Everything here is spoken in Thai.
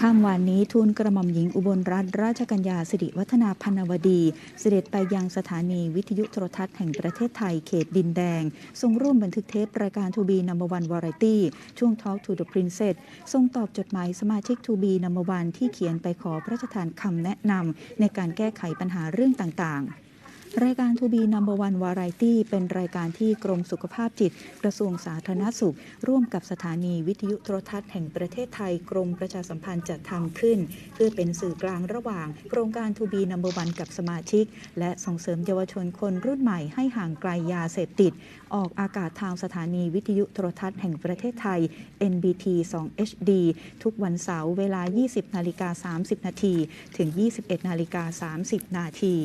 ข้ามวานนี้ทูลกระหม่อมหญิงอุบลรัตนราชกัญญาสิริวัฒนาพันวดี เสด็จไปยังสถานีวิทยุโทรทัศน์แห่งประเทศไทยเขตดินแดง ทรงร่วมบันทึกเทปรายการ To be number one variety ช่วง Talk to the Princess ทรงตอบจดหมายสมาชิก To be number one ที่เขียนไปขอพระราชทานคำแนะนำในการแก้ไขปัญหาเรื่องต่างๆ รายการ To be number one variety เป็นรายการที่กรมสุขภาพจิต กระทรวงสาธารณสุข ร่วมกับสถานีวิทยุโทรทัศน์แห่งประเทศไทย กรมประชาสัมพันธ์จัดทำขึ้น เพื่อเป็นสื่อกลางระหว่าง โครงการ To be number one กับสมาชิก และส่งเสริมเยาวชนคนรุ่นใหม่ให้ห่างไกลยาเสพติด ออกอากาศทางสถานีวิทยุโทรทัศน์แห่งประเทศไทย NBT 2 HD ทุกวันเสาร์เวลา 20 นาฬิกา 30 นาที ถึง 21 นาฬิกา 30 นาที